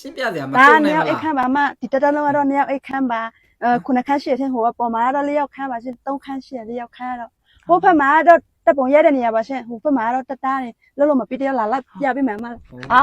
ရှင်းပြစရာမဒါတုံနှစ်နိုင်ယောဘူးက်အိလားတ်ခမ်းပါအမဒီတက်တက်လုံးကတော့နှစ်ယောက်အိတ်ခမ်းပါအဲခုနှစ်ခမ်းရှိတဲ့ထင်ဟိုကပေါ်မှာကတော့လေးယောက်ခမ်းပါရှင်သုံးခမ်းရှိတယ်လေးယောက်ခမ်းတော့ဟိုဘက်မှာကတော့တက်ပုံရက်တဲ့နေရာပါရှင်ဟိုဘက်မှာကတော့တက်တားနေလုံးလုံးမပြီးတယောက်လာလိုက်ပြပေးမယ်အမအာ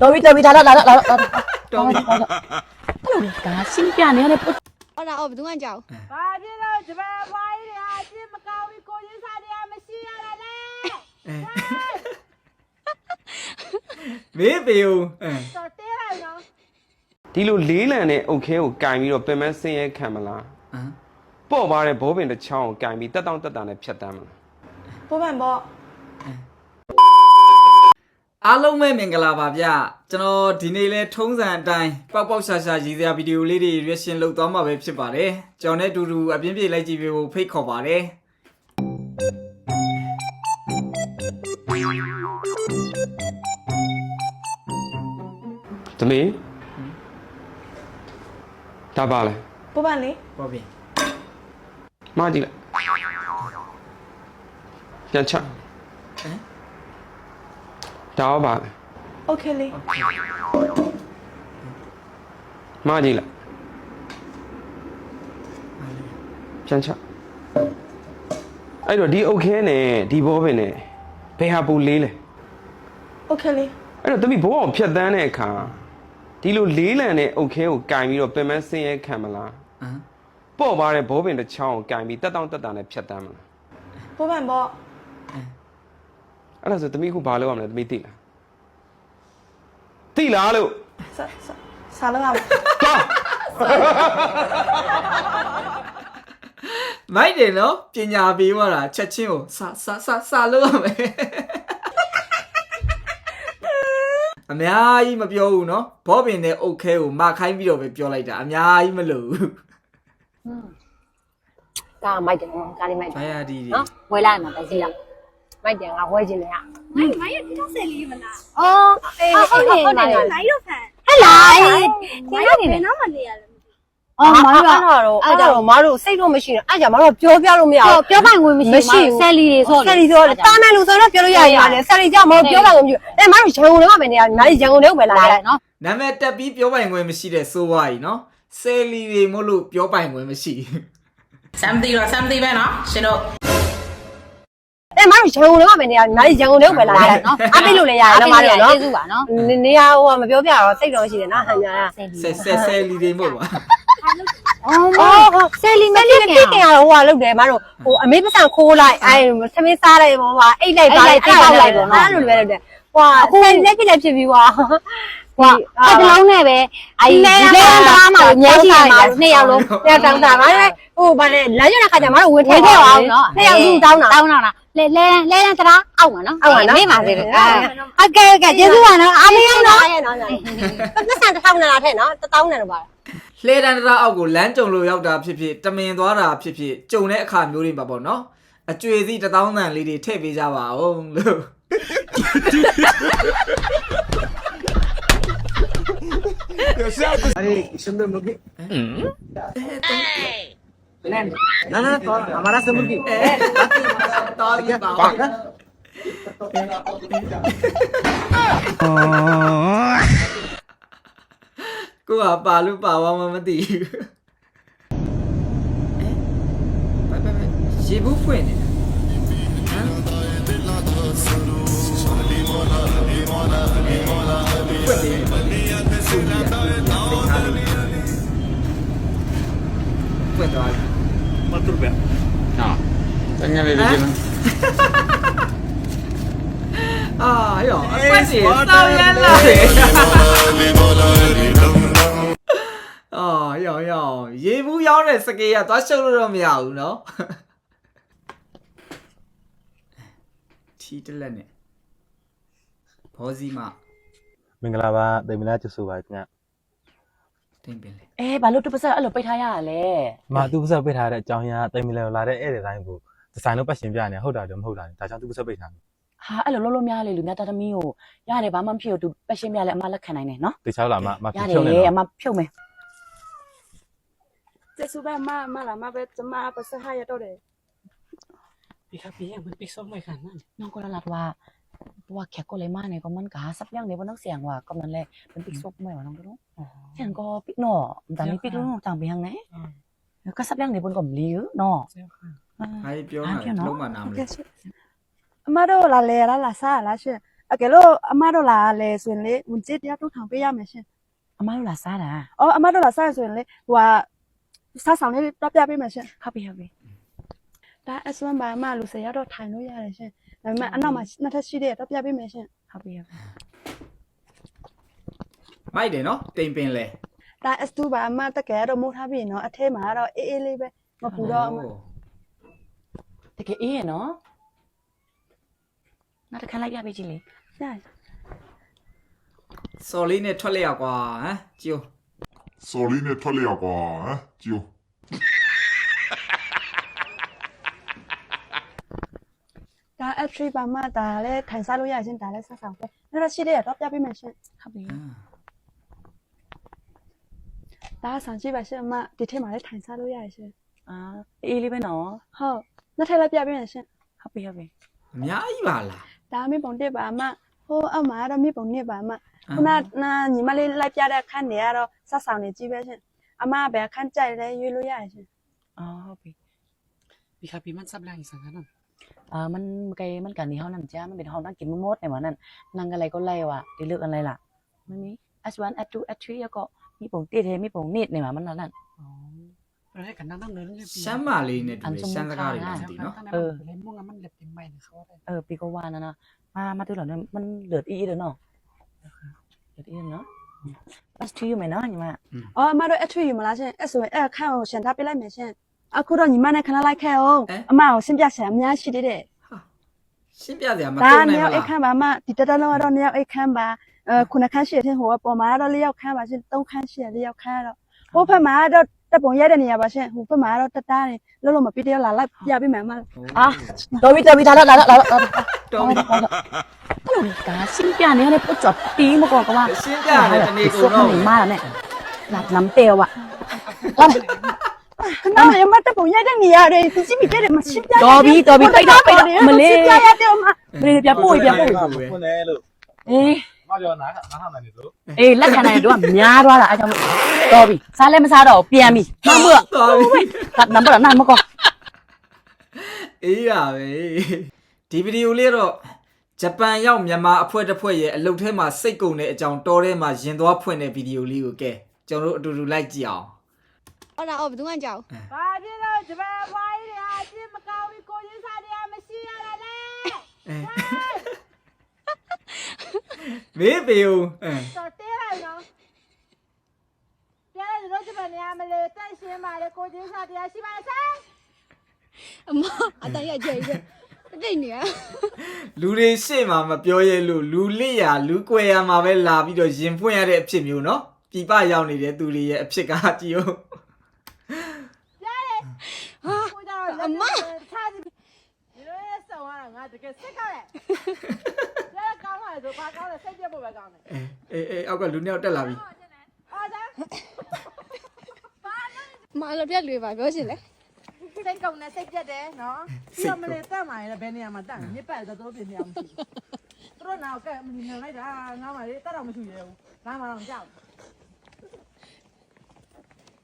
တော်ပြီတော်ပြီဒါလာလာလာလာတော်ပြီဒါရှင်းပြနေရတယ်ပုတ်ဟုတ်လားအော်ဘယ်သူမှကြောက်ဘာဖြစ်လို့ဂျပန်ဘွားကြီးတွေအချင်းမကောင်းဘူးကိုရင်းစားတွေကမရှိရတာလေမေးပေဦးအဲတော်သေး လိုက်နော်ဒီလိုလေးလံတဲ့အုတ်ခဲကိုကင်ပြီးတော့ပင်မဆင်းရဲခံမလားဟမ်ပေါ့ပါတဲ့ဘောပင်တစ်ချောင်းကိုကင်ပြီးတက်တောင့်တက်တာနဲ့ဖြတ်တမ်းမလားပိုးပန်ပေါ့အားလုံးပဲမင်္ဂလာပါဗျကျွန်တော်ဒီနေ့လဲထုံးစံအတိုင်းပေါက်ပေါက်ရှာရှာရည်စရာဗီဒီယိုလေးတွေ reaction လုပ်သွားမှာပဲဖြစ်ပါတယ်ကျွန်တော်နဲ့အတူတူအပြင်းပြေလိုက်ကြည့်ပေးဖို့ဖိတ်ခေါ်ပါတယ် သမီးဒါပါလဲ ပိုးပန်လေ ဟုတ်ပြီ မကြည့်လိုက်ပြန်ချဒါရောပါလဲ โอเคလေ မကြည့်လိုက်ပြန်ချအဲ့တော့ဒီအုတ်ခဲနဲ့ဒီဘောပင်နဲ့ဘယ်ဟာပူလေးလဲ โอเคလေ အဲ့တော့သမီးဘောအောင်ဖြတ်တန်းတဲ့အခါ ဒီလိုလေးလံတဲ့အုတ်ခဲကိုကင်ပြီးတော့ပင်မဆင်းရဲခံမလားဟမ်ပေါ့ပါတဲ့ဘောပင်တစ်ချောင်းကိုကင်ပြီးတက်တောင့်တက်တာနဲ့ဖြတ်တမ်းမလားပိုးပန်ပေါ့အဲ့ဒါဆိုသမီးခုဘာလုပ်ရမလဲသမီးသိလားသိလားလို့ဆဆဆာလုံးအောင်သွားမိုက်တယ်နော်ပညာပေးသွားတာချက်ချင်းကိုစာစာစာစာလို့ရမယ် အများကြီးမပြောဘူးနော်ဘောပင်နဲ့အုတ်ခဲကိုမခိုင်းပြီးတော့ပဲပြောလိုက်တာအများကြီးမလို့ဘူးဒါမိုက်တယ်နော်ကားလေးမိုက်တယ်ဘာယာဒီဒီနော်ဝဲလိုက်မှာပဲစီလားမိုက်တယ်ငါဝဲခြင်းလေဟာမိုင်းမိုင်းရဲ့တိတော့ဆယ်လေးမလားအော်အေးဟုတ်တယ်ဟုတ်တယ်နိုင်တော့ဖန်ဟဲ့လားဒီမိုလိုင်းနေဘတယ်ယ်နောက်မှနေရလဲ အော်မတို့ကအဲ့ဒါတော့အဲ့ဒါတော့မတို့စိတ်တော့မရှိတော့အဲ့ကြောင့်မတို့ပြောပြလို့မရပြောဘူးပြောပိုင်ဝင်မရှိမရှိဘူးဆယ်လီတွေဆိုဆယ်လီဆိုတော့တာမန်လူဆိုတော့ပြောလို့ရရရတယ်ဆယ်လီကြောင့်မတို့ပြောပါလို့မဖြစ်အဲ့မတို့ရန်ကုန်ထဲမှာပဲနေရတယ်နားရန်ကုန်ထဲကိုပဲလာလာရတယ်နော်နာမည်တက်ပြီးပြောပိုင်ခွင့်မရှိတဲ့စိုးဝါးကြီးနော်ဆယ်လီတွေမို့လို့ပြောပိုင်ခွင့်မရှိစမ်းသိတော့စမ်းသိပဲနော်ရှင်တို့အဲ့မတို့ရန်ကုန်ထဲမှာပဲနေရတယ်နားရန်ကုန်ထဲကိုပဲလာရတယ်နော်အားပေးလို့လည်းရတယ်မတို့နော်ကျေးဇူးပါနော်နေနေရဟိုကမပြောပြတော့စိတ်တော့ရှိတယ်နော်ဟန်ညာဆယ်ဆယ်ဆယ်လီတွေမို့ပါ အော်အော်ဟုတ်ဆယ်လီမမပြပြစ်စ်ခင်ခင်ရတော့ဟိုကလုပ်တယ်မတို့ဟိုအမေပစံခိုးလိုက်အဲသမင်းစားလိုက်ပေါ့ဟာအိတ်လိုက်ပါလိုက်အဲ့လိုပဲလုပ်တယ်ဟွာအခုလက်ပြလက်ဖြစ်ပြီးဟွာဟွာအဲ့ဒီလုံးနဲ့ပဲအဲ့ဒီလေသားမှာအများကြီးနေမှာနှစ်ယောက်လုံး။ပြောတောင်းတာ။ဘာလဲဟိုဘာလဲလမ်းကျတဲ့ခါကျမတို့ဝင်ထည့်ခဲ့အောင်နော်။နှစ်ယောက်စုတောင်းတာတောင်းတာလားလဲလဲလဲလဲတရားအောက်မှာနော်အောက်မှာနော်နေပါသေးတယ်။အကဲကဲကျေးဇူးပါနော်။အားမရနော်။ရဲ့နော်။ပတ်စံတစ်ထောင်နဲ့လားထဲနော်။တစ်တောင်းနဲ့တော့ပါ လှေတန်တရာအောက်ကိုလမ်းကြုံလို့ရောက်တာဖြစ်ဖြစ်တမင်သွားတာဖြစ်ဖြစ်ကြုံတဲ့အခါမျိုးတွေမှာပေါ့နော်အကျွေစီတပေါင်းတန်လေးတွေထည့်ပေးကြပါအောင်လို့ अरे सुंदर मुर्गी ना ना तो हमारा से मुर्गी तौर के बाप Oh ကိုကပါလို့ပါဝါမမသိဘူးအဲပဲပဲပဲရေဘူးဖွင့်နေတာဟမ်ဖွင့်တယ်ဖွင့်သွားပြီအာရောအပတ်စီစောင်းရလာတယ် အောင်ရအောင်ရအောင်ရေဘူးရောင်းတဲ့စကေးကသွားရှုပ်လို့တော့မရဘူးနော်ထီတလက်နဲ့ဘောစီမမင်္ဂလာပါတင်မလားကျဆူပါခင်ဗျတိမ်ပင်လေအဲဘာလို့တူပစက်အဲ့လိုပိတ်ထားရတာလဲမာသူပစက်ပိတ်ထားတဲ့အကြောင်းအရာတင်မလဲလာတဲ့ဧည့်သည်တိုင်းကိုဒီဇိုင်းလို့ပတ်ရှင်ပြနေဟုတ်တာတော့မဟုတ်တာဒါကြောင့်သူပစက်ပိတ်ထားတယ်ဟာအဲ့လိုလုံးလုံးများလေလူများတာသမီးကိုရတယ်ဘာမှမဖြစ်ဘူးသူပတ်ရှင်ပြလဲအမလက်ခံနိုင်တယ်နော်တေချာလာမမဖြုတ်နေရတယ်အမဖြုတ်မယ် ကျေစုပဲမမလာမပဲကျမပစဟာရတော့တယ် ဒီကပြေးမပိစောမိုက်ခဏနော် နော်ကိုလာလာတော့ เพราะว่าแขกก็เลยมาเนี่ยก็มันก็หาซับยังเนี่ยบ่ต้องเสียงว่าก็นั่นแหละมันปิกซกไม่ว่าน้องก็รู้เสียงก็ปิกหนอแต่นี่ปิกรู้ต่างไปทางไหนแล้วก็ซับยังเนี่ยบนก็มลีเนาะ ဘာကြီးပြောနေတာလဲလုံးဝနားမ ဟုတ် လဲ ကဲ့ရှင်အမတို့လာလေရလားစားလားရှင်အကယ်လို့အမတို့လာလေဆိုရင်လေဝင်ကြည့်တရားထုတ်ထောင်ပေးရမယ်ရှင် အမတို့လာစားတာ အော်အမတို့လာစားရဆိုရင်လေဟိုက စားဆောင်လေးတော့ပြပေးမယ်ရှင်ဟုတ်ပြီဟုတ်ပြီဒါအစွမ်းပါအမလူစရတော့ထိုင်လို့ရတယ်ရှင်ဒါပေမဲ့အနောက်မှာနှစ်ထပ်ရှိတဲ့တော့ပြပေးမယ်ရှင်ဟုတ်ပြီဟုတ်ပြီမိုက်တယ်နော်တိမ်ပင်လဲဒါ S2 ပါအမတကယ်တော့မိုးထားပြီနော်အထဲမှာတော့အေးအေးလေးပဲမပူတော့အမတကယ်အေးရနော်နောက်တစ်ခါလိုက်ပြပေးကြည့်လေရရစော်လေးနဲ့ထွက်လိုက်ရကွာဟမ်ကြိုး စော်လေးနဲ့ထွက်လိုက်ရကွာဟမ်ကြိုးဒါ F3 ပါအမဒါလည်းထိုင်စားလို့ရရှင်ဒါလည်းစားဆောင်ပဲအဲ့တော့ရှိတဲ့တော့ပြပေးမယ်ရှင်ဟုတ်ပြီဒါဆောင်ကြည့်ပါရှင်အမဒီထဲမှာလည်းထိုင်စားလို့ရရှင်အာအေးလေးပဲနော်ဟုတ်နှစ်ထပ်လည်းပြပေးမယ်ရှင်ဟုတ်ပြီဟုတ်ပြီအများကြီးပါလားဒါမိပုံတက်ပါအမဟိုအမကတော့မိပုံနဲ့ပါအမ ခုနနာညီမလေးလိုက်ပြတဲ့ခန်းတွေကတော့စားဆောင်နေကြည့်ပဲရှင်အမပဲခန်းကြိုက်လဲရွေးလို့ရရှင် อ๋อဟုတ်ပြီ พี่ครับพี่มันซับแรงอีสังกันนั่น อ่ามันไกลมันกันที่ห้องนั่นจ้ามันเป็นห้องนั่งกินมดๆในวันนั้นนั่งอะไรก็ไล่ว่ะได้เลือกอะไรล่ะมันมี S1 S2 S3 แล้วก็มีปุ่มติดเทมีปุ่มนิดในวันนั้นนั่น อ๋อเราให้กันนั่งนั่งเนินนี่ ရှမ်းမလေးနဲ့တူတယ်ရှမ်းစကားတွေလည်းမသိနော် เออเล่นม่วงมันเล็บเต็มใบนะเขาได้ เออปีก็ว่านะนะมามาตัวเหล่านี้มันเหลืออีเด้อเนาะ ရတယ်နော် S2 ယူမယ်နော်ညီမအော်အမတို့ S2 ယူမလားရှင်အဲ့ဆိုရင်အဲ့ခန့်ကိုရှင်ထားပေးလိုက်မယ်ရှင်အခုတော့ညီမနဲ့ခဏလိုက်ခဲ့အောင်အမကိုရှင်းပြဆရာအများရှိသေးတယ်ရှင်းပြစရာမကုန်နိုင်ဘူးလားဒါနေရာအခန်းပါမဒီတက်တက်လုံးကတော့နေရာအခန်းပါအဲခုနခန်းရှိတဲ့ဟိုကပေါ်မှာတော့၄ရောက်ခန်းပါရှင်၃ခန်းရှိတယ်၄ရောက်ခန်းတော့ဟိုဘက်မှာတော့ တက်ပုံရိုက်တဲ့နေရာပါရှင်ဟိုဘက်မှာကတော့တက်တားတယ်လှုပ်လို့မပြီးတယောက်လာလိုက်ပြပေးမှန်မှာအာတော်ပြီတော်ပြီလာလာလာလာတော်ပြီတော်ပြီဒါရှင်းပြနေရတဲ့ပုတ်ချော်တီးမကောကမရှင်းပြရတယ်တနေ့ကိုတော့မာလာနဲ့လာနမ်တဲဝါတော်ပြီနာမည်မတက်ပုံရိုက်တဲ့နေရာတွေသူကြည့်မိတဲ့မရှင်းပြတော်ပြီတော်ပြီပိတ်တော့ပိတ်တော့မလေးရှင်းပြရတဲ့မှာမလေးပြပို့ပြပို့ဖွင့်တယ်လို့အေး မပြောနားနားထောင်တယ်လို့အေးလက်ခံနိုင်တော့များသွားတာအဲကြောင့်တော်ပြီစားလဲမစားတော့ပြန်ပြီမမွတ်တော်ပြီနံပါတ်နာမကောအေးရပဲဒီဗီဒီယိုလေးတော့ဂျပန်ရောက်မြန်မာအဖွဲ့တစ်ဖွဲ့ရဲ့အလုပ်ထဲမှာစိတ်ကုန်တဲ့အကြောင်းတော်ထဲမှာရင်သွားဖွင့်တဲ့ဗီဒီယိုလေးကိုကဲကျွန်တော်တို့အတူတူလိုက်ကြည့်အောင်ဟုတ်လားအော်ဘယ်သူမှကြောက်ဘာဖြစ်လို့ဂျပန်ဘွားကြီးတွေအချင်းမကောင်းဘူးကိုရင်းစားတွေကမရှိရတာလဲ မေးပေဦးအင်းတော့တဲလိုက်နော်ပြရတော့ဒီမှာနေရာမလဲတက်ရှင်းပါလေကိုကြီးစားတရားရှိပါလားဆိုင်အမအတန်ရကြိတ်ရဲ့အတိတ်နေရလူတွေရှေ့မှာမပြောရဲလို့လူလိရာလူကွယ်ရာမှာပဲလာပြီးတော့ရင်ဖွင့်ရတဲ့အဖြစ်မျိုးနော်ပြပရောက်နေတဲ့သူတွေရဲ့အဖြစ်ကကြည့်ဦးပြရတယ်ဟာကိုကြီးတော့အမထားဒီလိုရဆောင်ရငါတကယ်စက်ကောက်ရဲ့ လဲကောင်းပါလေဆိုဘာကောင်းလဲစိတ်ပြတ်ဖို့ပဲကောင်းတယ်အေးအေးအောက်ကလူနှစ်ယောက်တက်လာပြီအားသာအမအလုပ်ပြတ်လွေပါပြောရှင်လေစိတ်ကုန်နဲ့စိတ်ပြတ်တယ်နော်ပြီးတော့မလေးတက်မှာလေဘယ်နေရာမှာတက်မြစ်ပတ်တော့ပြင်နေအောင်မရှိဘူးသူတို့နောက်ကမနေလိုက်တာငါမှလေတက်တော့မရှိရဘူးငါမှတော့ကြောက်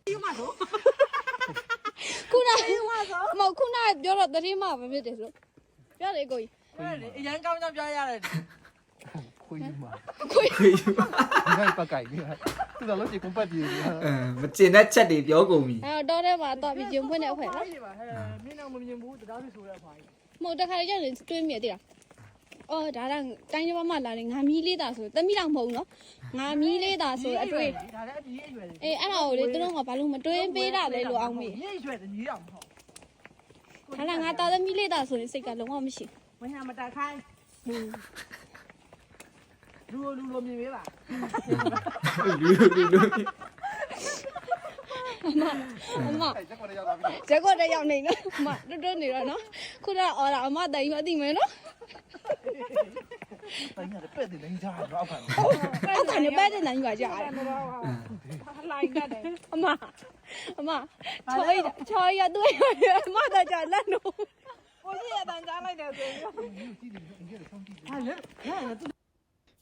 ဒီမှာတော့ခုနမဟုတ်ခုနပြောတော့တတိမပဲဖြစ်တယ်ဆိုပြောတယ်ကိုကြီးအရန်ကောင်းကြောင်းပြောရတယ် ခွေးယူမှာခွေးခွေးယူဒီဘက်ပတ်ကြိုက်ပြီးသူကလုံးချေကုန်ပတ်ပြေးပြီးအဲမကျင်တဲ့ချက်တွေပြောကုန်ပြီအဲတော့ထဲမှာတော့ပြီးဂျုံဖွင့်တဲ့အဖွဲလားမင်းတော့မမြင်ဘူးတရားစီဆိုတဲ့အဖိုင်မဟုတ်တခါကြရင်တွေးမိတယ်တိလားအော်ဒါတော့တိုင်းကျမမလာတယ်ငါမီးလေးတာဆိုတမိတော့မဟုတ်နော်ငါမီးလေးတာဆိုအတွေ့ဒါလည်းအပြည့်အရွယ်လေအေးအဲ့ဒါကိုလေသူတို့ကဘာလို့မတွင်းပေးတာလဲလို့အောင်မေးအပြည့်အရွယ်တကြီးတော့မဟုတ်ဒါလည်းငါတာသမီးလေးတာဆိုရင်စိတ်ကလုံးဝမရှိဘူးဝင်လာမတာခိုင်း လူလိုလူလိုမြင်ပေးပါလူလူလူအမကျက်ကွက်ရောက်နေနော်ကျက်ကွက်ရောက်နေနော်အမတွတ်တွတ်နေတော့နော်ခုနကအော်တာအမတိုင်မသိမယ်နော်တိုင်ရတဲ့ပဲ့တဲ့နိုင်ကြတော့အောက်ခံအောက်ခံနဲ့ပဲ့တဲ့နိုင်ကြရတယ်လိုက်ရတယ်အမအမချောရချောရတွေ့ရအမတာကြလက်လို့ကိုကြီးရပန်ကြားလိုက်တယ်ဆိုရင်ဟာလေဟာ